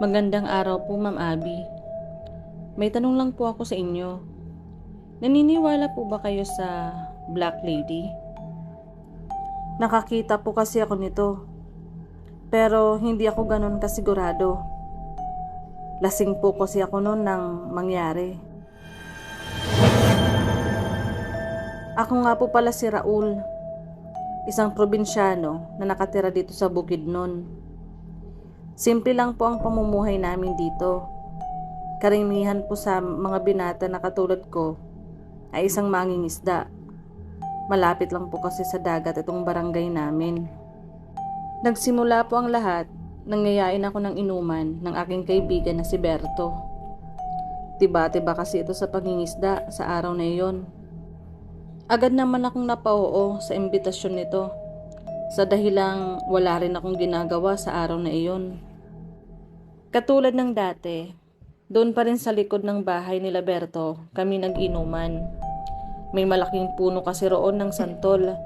Magandang araw po, Ma'am Abby. May tanong lang po ako sa inyo. Naniniwala po ba kayo sa Black Lady? Nakakita po kasi ako nito. Pero hindi ako ganun kasigurado. Lasing po kasi ako noon nang mangyari. Ako nga po pala si Raul, isang probinsyano na nakatira dito sa bukid noon. Simple lang po ang pamumuhay namin dito. Karamihan po sa mga binata na katulad ko ay isang mangingisda. Malapit lang po kasi sa dagat itong barangay namin. Nagsimula po ang lahat nangyayain ako ng inuman ng aking kaibigan na si Berto. Tiba-tiba kasi ito sa pangingisda sa araw na iyon. Agad naman akong napauo sa imbitasyon nito sa dahilang wala rin akong ginagawa sa araw na iyon. Katulad ng dati, doon pa rin sa likod ng bahay ni Berto kami nag-inuman. May malaking puno kasi roon ng santol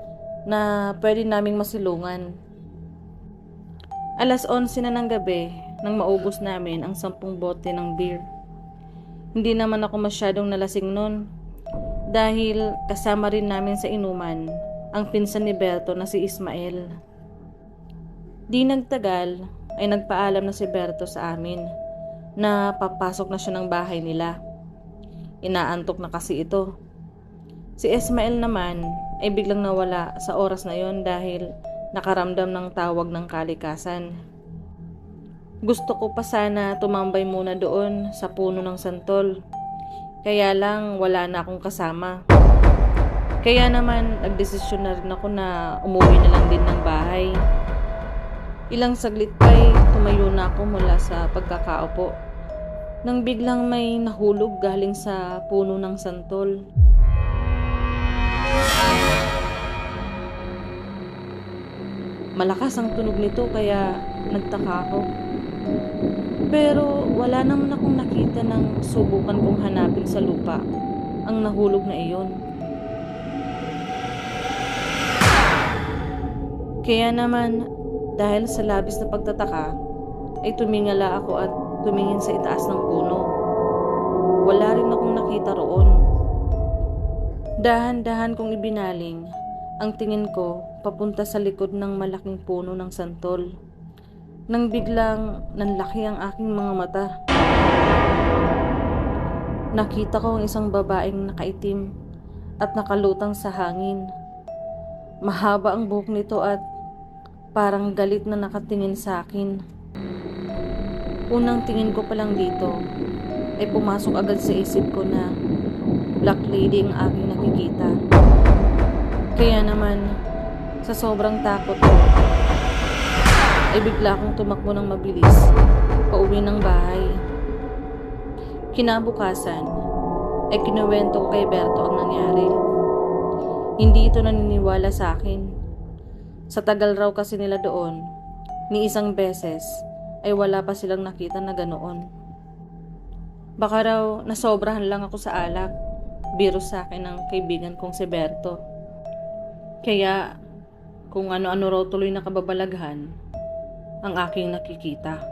na pwede naming masilungan. Alas 11 na ng gabi nang maubos namin ang sampung bote ng beer. Hindi naman ako masyadong nalasing noon dahil kasama rin namin sa inuman ang pinsan ni Berto na si Ismael. Di nagtagal ay nagpaalam na si Berto sa amin na papasok na siya ng bahay nila. Inaantok na kasi ito. Si Ismael naman ay biglang nawala sa oras na yon dahil nakaramdam ng tawag ng kalikasan. Gusto ko pa sana tumambay muna doon sa puno ng santol. Kaya lang wala na akong kasama. Kaya naman nagdesisyon na rin ako na umuwi na lang din ng bahay. Ilang saglit pa'y tumayo na ako mula sa pagkakaupo. Nang biglang may nahulog galing sa puno ng santol. Malakas ang tunog nito kaya nagtaka ako. Pero wala naman akong nakita ng subukan kong hanapin sa lupa ang nahulog na iyon. Kaya naman, dahil sa labis na pagtataka, ay tumingala ako at tumingin sa itaas ng puno. Wala rin akong nakita roon. Dahan-dahan kong ibinaling ang tingin ko papunta sa likod ng malaking puno ng santol. Nang biglang nanlaki ang aking mga mata. Nakita ko ang isang babaeng nakaitim at nakalutang sa hangin. Mahaba ang buhok nito at parang galit na nakatingin sa akin. Unang tingin ko pa lang dito ay pumasok agad sa isip ko na Black Lady ang aking nakikita. Kaya naman, sa sobrang takot ko, ay bigla akong tumakbo ng mabilis pauwi ng bahay. Kinabukasan, ay kinuwento ko kay Berto ang nangyari. Hindi ito naniniwala sa akin. Sa tagal raw kasi nila doon, ni isang beses, ay wala pa silang nakita na ganoon. Baka raw nasobrahan lang ako sa alak, biro sa akin ng kaibigan kong si Berto. Kaya kung ano-ano raw tuloy na kababalaghan ang aking nakikita.